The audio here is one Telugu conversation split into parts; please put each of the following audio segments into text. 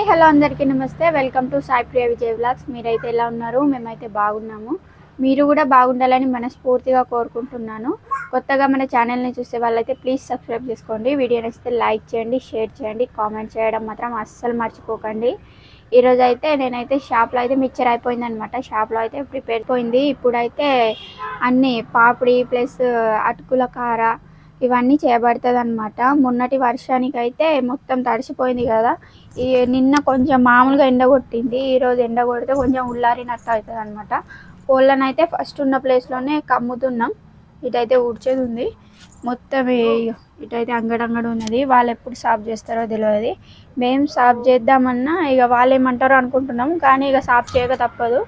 హాయ్ హలో అందరికీ నమస్తే. Welcome to Sai Priya Vijay vlogs మీరైతే ఎలా ఉన్నారు? మేమైతే బాగున్నాము. మీరు కూడా బాగుండాలని మనస్ఫూర్తిగా కోరుకుంటున్నాను. కొత్తగా మన ఛానల్ని చూసే వాళ్ళైతే ప్లీజ్ సబ్స్క్రైబ్ చేసుకోండి. వీడియో నచ్చితే లైక్ చేయండి షేర్ చేయండి కామెంట్ చేయడం మాత్రం అస్సలు మర్చిపోకండి. ఈరోజు అయితే నేనైతే షాప్లో అయితే మిక్చర్ అయిపోయింది అనమాట షాప్లో అయితే ప్రిపేర్ పోయింది ఇప్పుడైతే అన్నీ పాపిడి ప్లస్ అటుకుల కార ఇవన్నీ చేయబడుతుంది అనమాట మొన్నటి వర్షానికి అయితే మొత్తం తడిసిపోయింది కదా. ఈ నిన్న కొంచెం మామూలుగా ఎండ కొట్టింది ఈరోజు ఎండ కొడితే కొంచెం ఉల్లారినట్టు అవుతుంది అనమాట కోళ్ళనైతే ఫస్ట్ ఉన్న ప్లేస్లోనే కమ్ముతున్నాం. ఇటైతే ఊడ్చేది ఉంది మొత్తం ఇటైతే అంగడంగడు ఉన్నది వాళ్ళు ఎప్పుడు సాఫ్ చేస్తారో తెలియదు మేము సాఫ్ చేద్దామన్నా ఇక వాళ్ళు ఏమంటారో అనుకుంటున్నాం కానీ ఇక సాఫ్ చేయక తప్పదు.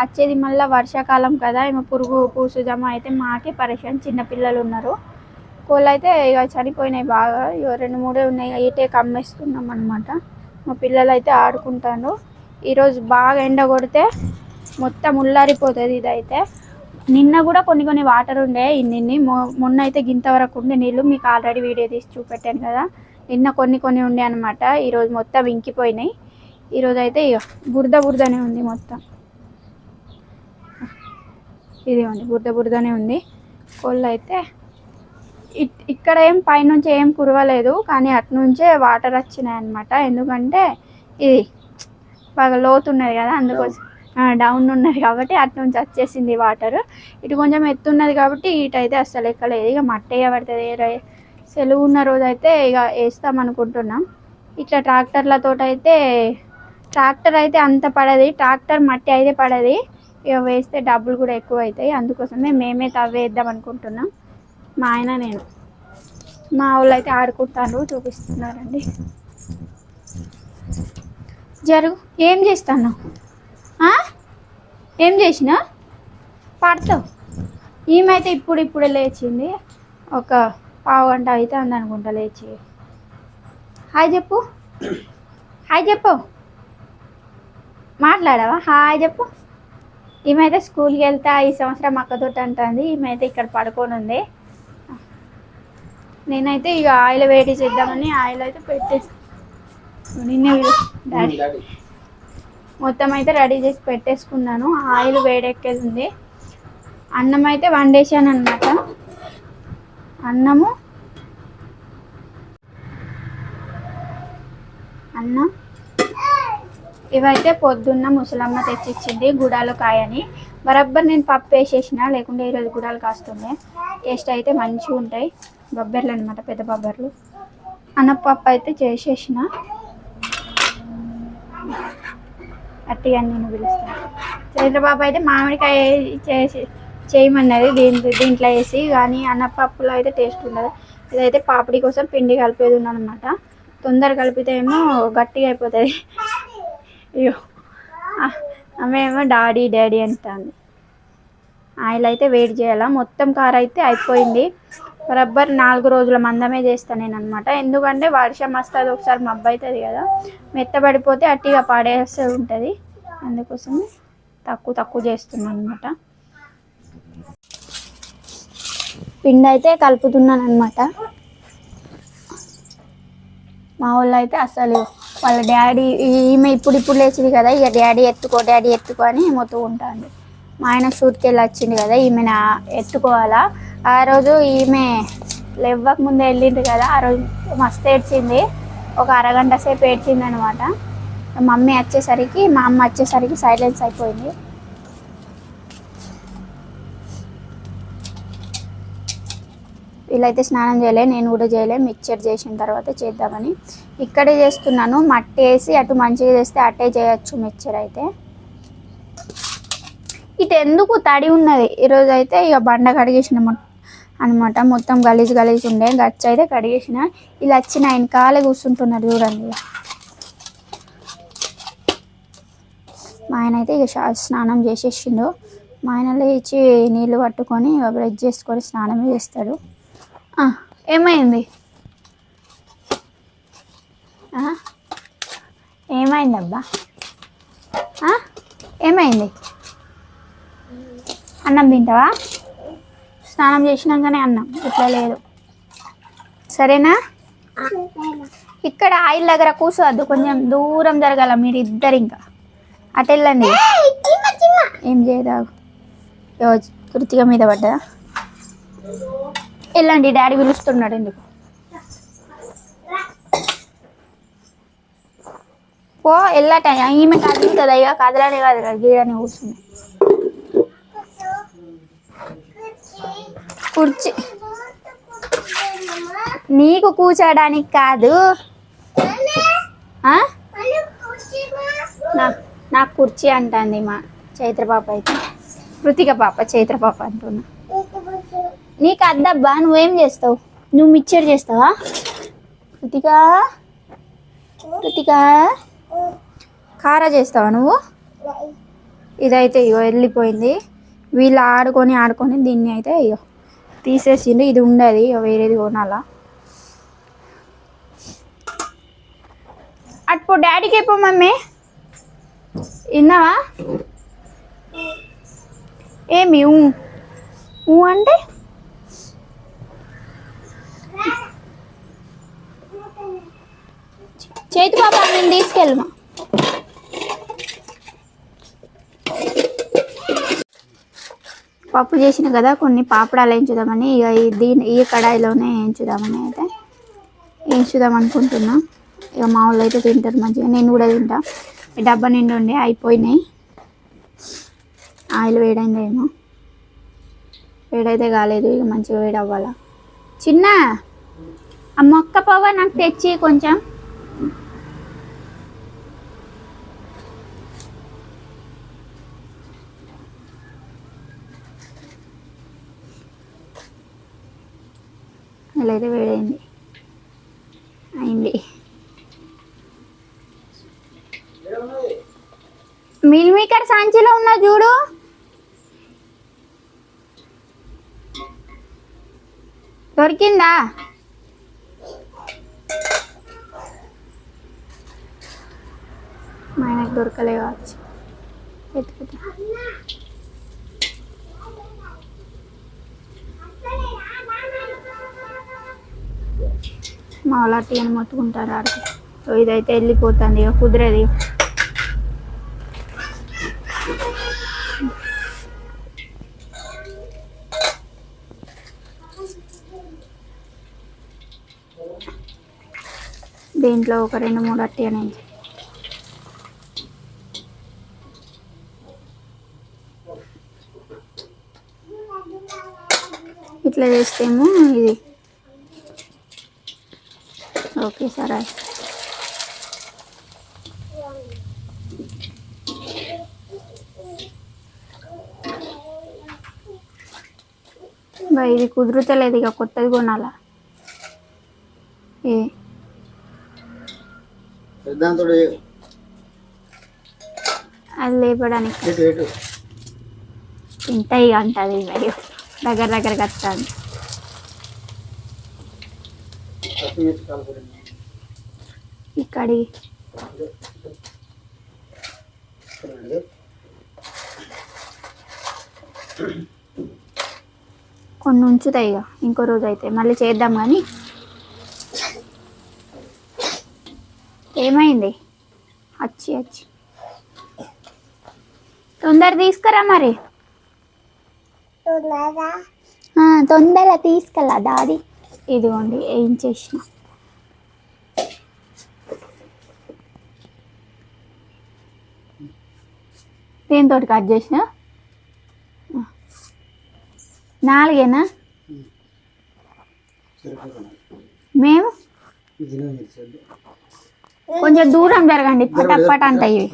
వచ్చేది మళ్ళీ వర్షాకాలం కదా ఏమో పురుగు పూసు అయితే మాకే పరేషాన్ చిన్నపిల్లలు ఉన్నారు కోళ్ళు అయితే ఇక చనిపోయినాయి బాగా. ఇక రెండు మూడే ఉన్నాయి. ఇటే కమ్మేస్తున్నాం అనమాట మా పిల్లలు అయితే ఆడుకుంటాను ఈరోజు బాగా ఎండ కొడితే మొత్తం ఉల్లారిపోతుంది ఇదైతే. నిన్న కూడా కొన్ని కొన్ని వాటర్ ఉండే ఇన్ని మొ- మొన్న అయితే గింత వరకు ఉండే నీళ్ళు మీకు ఆల్రెడీ వీడియో తీసి చూపెట్టాను కదా. నిన్న కొన్ని కొన్ని ఉండే అనమాట ఈరోజు మొత్తం ఇంకిపోయినాయి. ఈరోజు అయితే ఇక బురద బురదనే ఉంది మొత్తం. ఇది ఉంది బురద బురదనే ఉంది. కోళ్ళు అయితే ఇక్కడ ఏం పైనుంచి ఏం కురవలేదు కానీ అట్నుంచే వాటర్ వచ్చినాయి అనమాట ఎందుకంటే ఇది బాగా లోతున్నది కదా అందుకోసం డౌన్ ఉన్నది కాబట్టి అటు నుంచి వచ్చేసింది వాటర్. ఇటు కొంచెం ఎత్తున్నది కాబట్టి ఇటు అయితే అస్సలు ఎక్కలేదు. ఇక మట్టి పడుతుంది సెలవు ఉన్న రోజు అయితే ఇక వేస్తాం అనుకుంటున్నాం. ఇట్లా ట్రాక్టర్లతో అయితే ట్రాక్టర్ అయితే అంత పడది. ట్రాక్టర్ మట్టి అయితే పడది. ఇక వేస్తే డబ్బులు కూడా ఎక్కువ అవుతాయి అందుకోసమే మేమే తవ్వేద్దాం అనుకుంటున్నాం. మా ఆయన నేను. మా వాళ్ళు అయితే ఆడుకుంటాను చూపిస్తున్నారండి. జరుగు ఏం చేస్తాను ఏం చేసిన? పడతావు ఈమెయితే ఇప్పుడు ఇప్పుడే లేచింది. ఒక పావు గంట అయితే అందనుకుంటా లేచి. హాయ్ చెప్పు. హాయ్ చెప్పు. మాట్లాడావా? హాయ్ చెప్పు. ఈమెయితే స్కూల్కి వెళ్తా ఈ సంవత్సరం అక్కతోటి అంటుంది. ఈమె అయితే ఇక్కడ పడుకొని ఉంది. నేనైతే ఇక ఆయిల్ వేడి చేద్దామని ఆయిల్ అయితే పెట్టేసి నిన్నే డాడీ మొత్తం అయితే రెడీ చేసి పెట్టేసుకున్నాను. ఆయిల్ వేడెక్కేది ఉంది అన్నం అయితే వండేసాను అనమాట అన్నము అన్నం. ఇవైతే పొద్దున్న ముసలమ్మ తెచ్చిచ్చింది గుడాలు కాయని. బరబ్బర్ నేను పప్పు వేసేసిన లేకుంటే ఈరోజు గుడాలు కాస్తుండే టేస్ట్ అయితే మంచిగా ఉంటాయి బొబ్బర్లు అనమాట పెద్ద బొబ్బర్లు. అన్నపప్పు అయితే చేసేసిన. అట్టిగా నేను పిలుస్తాను. చంద్రబాబు అయితే మామిడికాయ చేసి చేయమన్నది దీంట్లో దీంట్లో వేసి కానీ అన్నపప్పులో అయితే టేస్ట్ ఉండదు. ఇదైతే పాపిడి కోసం పిండి కలిపేది అనమాట తొందర కలిపితే ఏమో గట్టిగా అయిపోతుంది. అయ్యో. ఆమె ఏమో డాడీ డాడీ అంటుంది. ఆయిల్ అయితే వేడి చేయాలా? మొత్తం కారైతే అయితే అయిపోయింది. రబ్బర్ నాలుగు రోజుల మందమే చేస్తాను నేను అనమాట ఎందుకంటే వర్షం వస్తుంది ఒకసారి మబ్బు అవుతుంది కదా. మెత్తబడిపోతే అట్టిగా పడేస్తూ ఉంటుంది. అందుకోసం తక్కువ తక్కువ చేస్తున్నాను అనమాట పిండి అయితే కలుపుతున్నాను అనమాట మా వాళ్ళు అయితే అసలు వాళ్ళ డాడీ ఈమె ఇప్పుడు ఇప్పుడు లేచింది కదా. ఇక డాడీ ఎత్తుకో డాడీ ఎత్తుకో అని మొత్తం ఉంటాను మా ఆయన షూట్కి వెళ్ళి వచ్చింది కదా. ఈమె ఎత్తుకోవాలా? ఆ రోజు ఈమె లేవ్వక ముందే వెళ్ళింది కదా ఆ రోజు మస్తు ఏడ్చింది. ఒక అరగంట సేపు ఏడ్చింది అనమాట మమ్మీ వచ్చేసరికి మా అమ్మ వచ్చేసరికి సైలెన్స్ అయిపోయింది. వీళ్ళైతే స్నానం చేయలే నేను కూడా చేయలే మిక్చర్ చేసిన తర్వాత చేద్దామని. ఇక్కడే చేస్తున్నాను మట్టి వేసి అటు మంచిగా చేస్తే అట్టే చేయొచ్చు మిక్చర్ అయితే. ఇటు ఎందుకు తడి ఉన్నది? ఈరోజు అయితే ఇక బండ కడిగేసిన అనమాట మొత్తం గలీజ్ గలీజ్ ఉండే. గచ్చ అయితే కడిగేసిన. ఇలా వచ్చిన ఆయన కాలే కూర్చుంటున్నారు చూడండి మా ఆయన అయితే ఇక స్నానం చేసేసిండు. మా ఆయన లేచి నీళ్ళు పట్టుకొని బ్రష్ చేసుకొని స్నానం చేస్తాడు. ఏమైంది? ఏమైందబ్బా? ఏమైంది? అన్నం తింటావా? స్నానం చేసినాకనే అన్నం. ఇట్లా లేదు. సరేనా? ఇక్కడ ఆయిల్ దగ్గర కూర్చోవద్దు కొంచెం దూరం జరగాల మీరు ఇద్దరు ఇంకా. అటు వెళ్ళండి. ఏం చేయదాగు కృతిక మీద పడ్డా వెళ్ళండి డాడీ పిలుస్తున్నాడు ఎందుకు? పో వెళ్ళట. ఈమె కదా అయ్యా కదలనే కాదు. కదా గీడని కూర్చుంది. కుర్చీ. నీకు కూర్చోడానికి కాదు. నా నాకు కుర్చీ అంటుంది మా చైత్ర పాప అయితే. కృతిక పాప చైత్ర పాప అంటున్నా. నీకు అద్దబ్బా నువ్వేం చేస్తావు? నువ్వు మిక్చర్ చేస్తావా? కృతిక? కృతిక? కారా చేస్తావా నువ్వు? ఇదైతే ఇగో వెళ్ళిపోయింది. వీళ్ళు ఆడుకొని ఆడుకొని దీన్ని అయితే అయ్యో తీసేసిండు ఇది ఉండదు వేరేది కొనాలా. అటు డాడీకి అయిపో మమ్మీ. విన్నావా? ఏమి ఊ. ఊ అంటే? చేతి పాప నేను తీసుకెళ్ళమా? పప్పు చేసిన కదా కొన్ని పాపడాలు వేయించుదామని ఇక దీని ఈ కడాయిలోనే వేయించుదామని అయితే వేయించుదాం అనుకుంటున్నా. ఇక మా వాళ్ళు అయితే తింటారు మంచిగా. నేను కూడా తింటా. ఈ డబ్బా నిండుండి అయిపోయినాయి. ఆయిల్ వేడైందేమో వేడైతే కాలేదు ఇక మంచిగా వేడి అవ్వాలా చిన్న ఆ మొక్క పవ్వ నాకు తెచ్చి కొంచెం. ఇలా అయితే వేడైంది. అయింది. మిల్ మేకర్ సంచిలో ఉన్నా చూడు. దొరికిందా? మా ఆయనకు దొరకలే కావచ్చు. మా వాళ్ళు అట్టి మొత్తుకుంటారు ఆడికి. సో ఇదైతే వెళ్ళిపోతుంది ఇక కుదిరేది. దీంట్లో ఒక రెండు మూడు అట్టి అనేది ఇట్లా చేస్తేమో ఇది. ఓకే సరే. బా ఇది కుదురుతలేదు ఇక కొత్తది కొనాలా? ఏ? పెద్దాంతో అది లేపడానికి. తింటాయి అంటది దగ్గర దగ్గరకు వస్తుంది. ఇక్కడి కొన్ని ఉంచుతాయి ఇక. ఇంకో రోజు అయితే. మళ్ళీ చేద్దాం కానీ. ఏమైంది? వచ్చి వచ్చి తొందర తీసుకురా మరి. తొందర తీసుకెళ్ళా డాడీ. ఇదిగోండి ఏం చేసిన. దేంతో కట్ చేసిన? నాలుగేనా? మేము? కొంచెం దూరం జరగండి. పటపట అంటాయి ఇవి.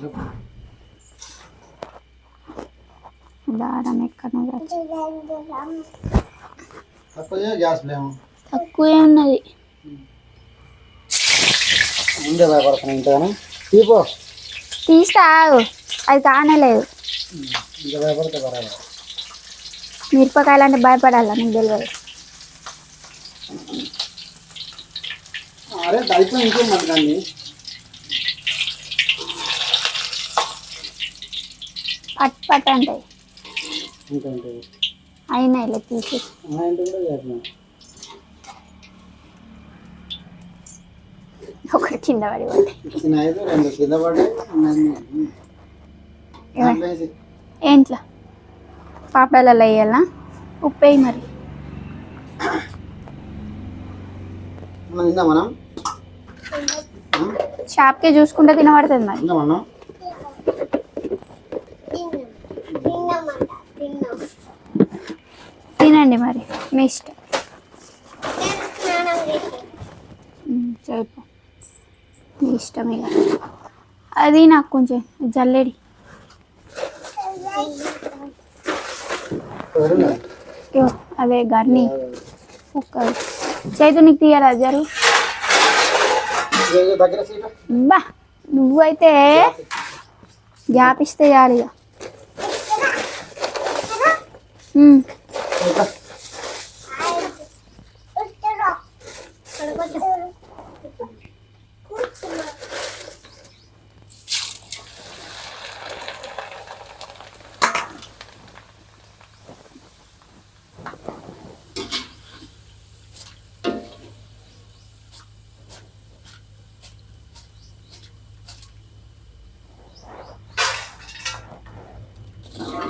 దారం ఎక్కడ తక్కువ ఉన్నది. తీస్తా. అది కానలేదు ఇంకా భయపడితే బరాబర్ మిరపకాయలు అంటే భయపడాలా నీకు తెలియదు అరే దళితం పట్ పట్ అంటాయి అయినా ఇలా తీసి ఒకటి కింద పడి పడి కింద పడి ఏంట్లా? పాపడాలలో వేయాలా? ఉప్పు వేయి మరి. మనం షాప్కే చూసుకుంటే తినబడుతుంది మరి. తినండి మరి మీ ఇష్టం. చెప్పు మీ ఇష్టం ఇక. అది నాకు కొంచెం జల్లెడి. ఎవరున్నా? ఇగో, అదే గర్ని ఒక్క చైతు నీకు తీయరా జరు ఇదిగో, ఇదిగో దగ్గర సీటు బా నువ్వైతే గ్యాప్ ఇస్తే చాలు ఇక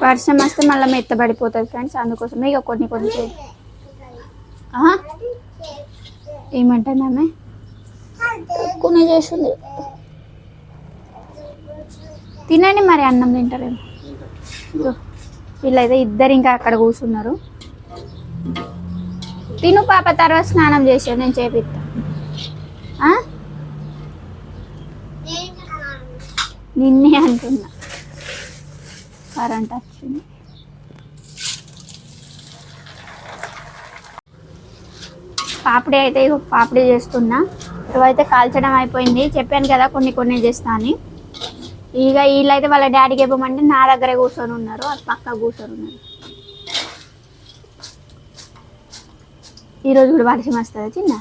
వర్షం వస్తే మళ్ళీ మెత్తబడిపోతుంది ఫ్రెండ్స్ అందుకోసమే ఇక కొన్ని కొన్ని? ఏమంటాను ఆమె కొన్ని చేసింది. తినండి మరి అన్నం తింటారేమో. వీళ్ళైతే ఇద్దరు ఇంకా అక్కడ కూర్చున్నారు. తిను పాప తర్వాత స్నానం చేసాను నేను చేపిస్తా? నిన్నే అంటున్నా. కరెంట్ వచ్చింది. పాపిడి అయితే పాపిడి చేస్తున్నా. ఇవైతే కాల్చడం అయిపోయింది. చెప్పాను కదా కొన్ని కొన్ని చేస్తా అని ఇక వీళ్ళైతే వాళ్ళ డాడీకి ఇవ్వమంటే నా దగ్గరే కూర్చొని ఉన్నారు. అది పక్క కూర్చొని ఉన్నారు. ఈరోజు కూడా వర్షం వస్తుందా చిన్న?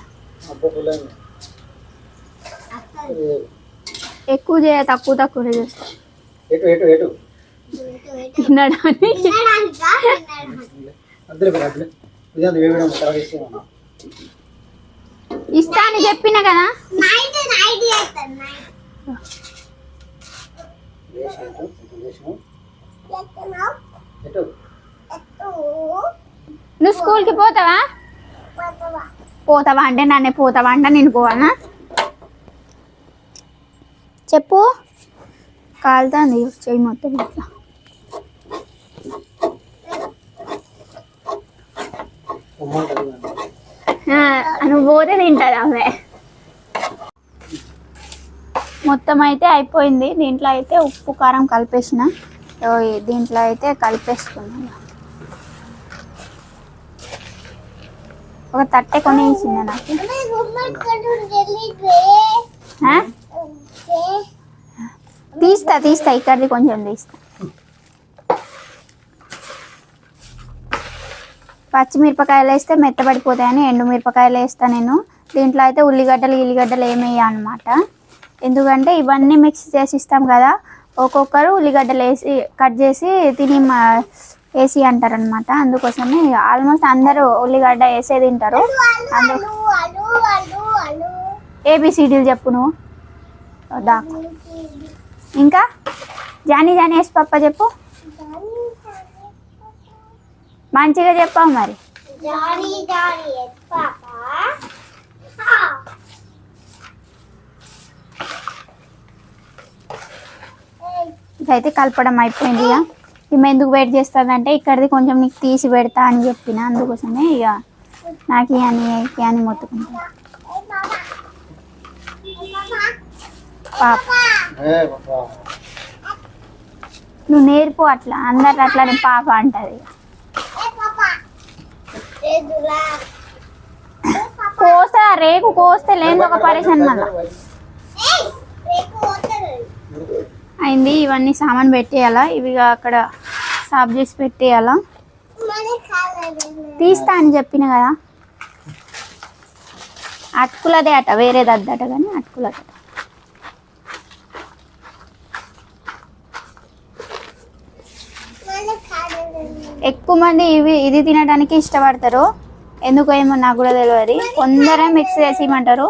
ఎక్కువ చేయ తక్కువ తక్కువ చేస్తా. తినడానికి? ఇస్తాను ఇస్తా అని చెప్పిన కదా? నువ్వు స్కూల్కి పోతావా? పోతావా అంటే నన్ను పోతావా అంటే నేను పోవాలనా చెప్పు. కాలుతుంది చెయ్యి మొత్తం ఇట్లా పొమ్మంటుంది నన్ను. ఆ, నువ్వు పోతే తింటుంది అవే మొత్తం అయితే అయిపోయింది. దీంట్లో అయితే ఉప్పు కారం కలిపేసిన. దీంట్లో అయితే కలిపేసుకున్నాను ఒక తట్టె కొని ఇచ్చింది నాకు? తీస్తా తీస్తా. ఇక్కడిది కొంచెం తీస్తా. పచ్చిమిరపకాయలు వేస్తే మెత్తబడిపోతాయని ఎండు మిరపకాయలు వేస్తా నేను. దీంట్లో అయితే ఉల్లిగడ్డలు ఉల్లిగడ్డలు ఏమి అనమాట ఎందుకంటే ఇవన్నీ మిక్స్ చేసి ఇస్తాం కదా ఒక్కొక్కరు ఉల్లిగడ్డలు వేసి కట్ చేసి తిని మా- అంటారు అనమాట అందుకోసమే ఆల్మోస్ట్ అందరూ ఉల్లిగడ్డ వేసే తింటారు. అందు ఏబిసిడీలు చెప్పు నువ్వు. దా ఇంకా? జానీ జానీ వేసి పప్ప చెప్పు. మంచిగా చెప్పావు మరి. ఇదైతే కలపడం అయిపోయింది ఇక ఈమె ఎందుకు వెయిట్ చేస్తుందంటే ఇక్కడిది కొంచెం నీకు తీసి పెడతా అని చెప్పిన అందుకోసమే ఇక నాకు అని అని మొత్తుకుంటా. పాప. నువ్వు నేర్పు అట్లా అందరు అట్లానే పాప అంటది కోస్తా రేకు కోస్తే లేదు ఒక పరేషన్ మళ్ళా అయింది ఇవన్నీ సామాన్ పెట్టేయాలా? ఇవి అక్కడ సాఫ్ చేసి పెట్టేయాలా? తీస్తా అని చెప్పిన కదా. అటుకులదే అట వేరేది అద్దట కానీ అటుకులదట మన కాలేదు. ఎక్కువ మంది ఇవి ఇది తినడానికి ఇష్టపడతారు. ఎందుకు ఏమో నాకు కూడా తెలియదు కొందరే మిక్స్ చేసి ఇవ్వమంటారు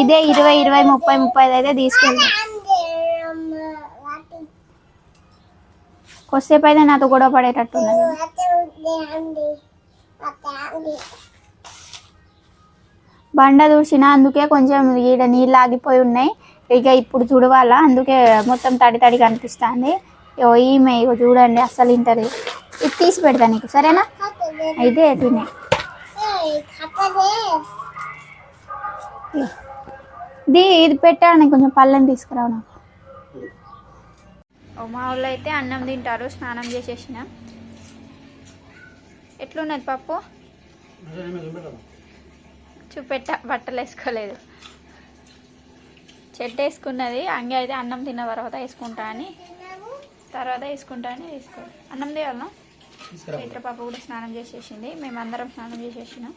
ఇదే ఇరవై ఇరవై ముప్పై ముప్పై అయితే తీసుకెళ్తాం కొద్దిసేపు అయితే నాతో గొడవ పడేటట్టు బండ దూసిన అందుకే కొంచెం ఈడ నీళ్ళు ఆగిపోయి ఉన్నాయి. ఇక ఇప్పుడు చూడవాలా అందుకే మొత్తం తడి తడి కనిపిస్తుంది ఈమె చూడండి అస్సలు ఇంటది. ఇది తీసి పెడతా నీకు సరేనా? అయితే తినే. ఇది పెట్టాను కొంచెం పళ్ళని తీసుకురావు నాకు. మా ఊళ్ళో అయితే అన్నం తింటారు స్నానం చేసేసిన. ఎట్లున్నది పప్పు? చూపెట్ట బట్టలు వేసుకోలేదు. చెట్టు వేసుకున్నది అంగి అయితే అన్నం తిన్న తర్వాత వేసుకుంటా అని. తర్వాత వేసుకుంటా అని వేసుకో. అన్నం తీయాలనా చైత్ర పాప కూడా స్నానం చేసేసింది. మేమందరం స్నానం చేసేసినాం.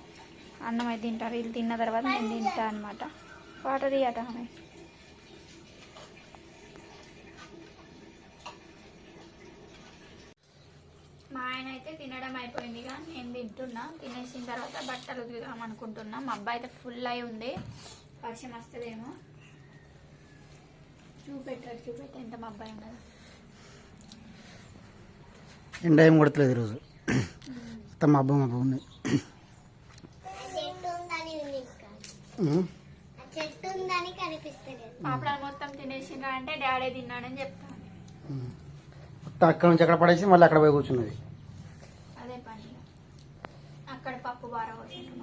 అన్నం అయితే తింటారు. వీళ్ళు తిన్న తర్వాత నేను తింటా అనమాట వాటర్ తీయట ఆమె. మా ఆయన అయితే తినడం అయిపోయింది కానీ నేను తింటున్నా. తినేసిన తర్వాత బట్టలు ఉతుకుదాం అనుకుంటున్నా. మా అబ్బాయి అయితే ఫుల్ అయి ఉంది. వర్షం వస్తుందేమో. చూపెట్టాడు చూపెట్ట. ఎంత మా అబ్బాయి ఉండదు. ఎండ ఏం కొడతలేదు ఈరోజు. మొత్తం మబ్బు మబ్బు ఉంది. మొత్తం అక్కడ నుంచి అక్కడ పడేసి మళ్ళీ అక్కడ పోయి కూర్చున్నది. అదే పని. అక్కడ పప్పు పోసిండు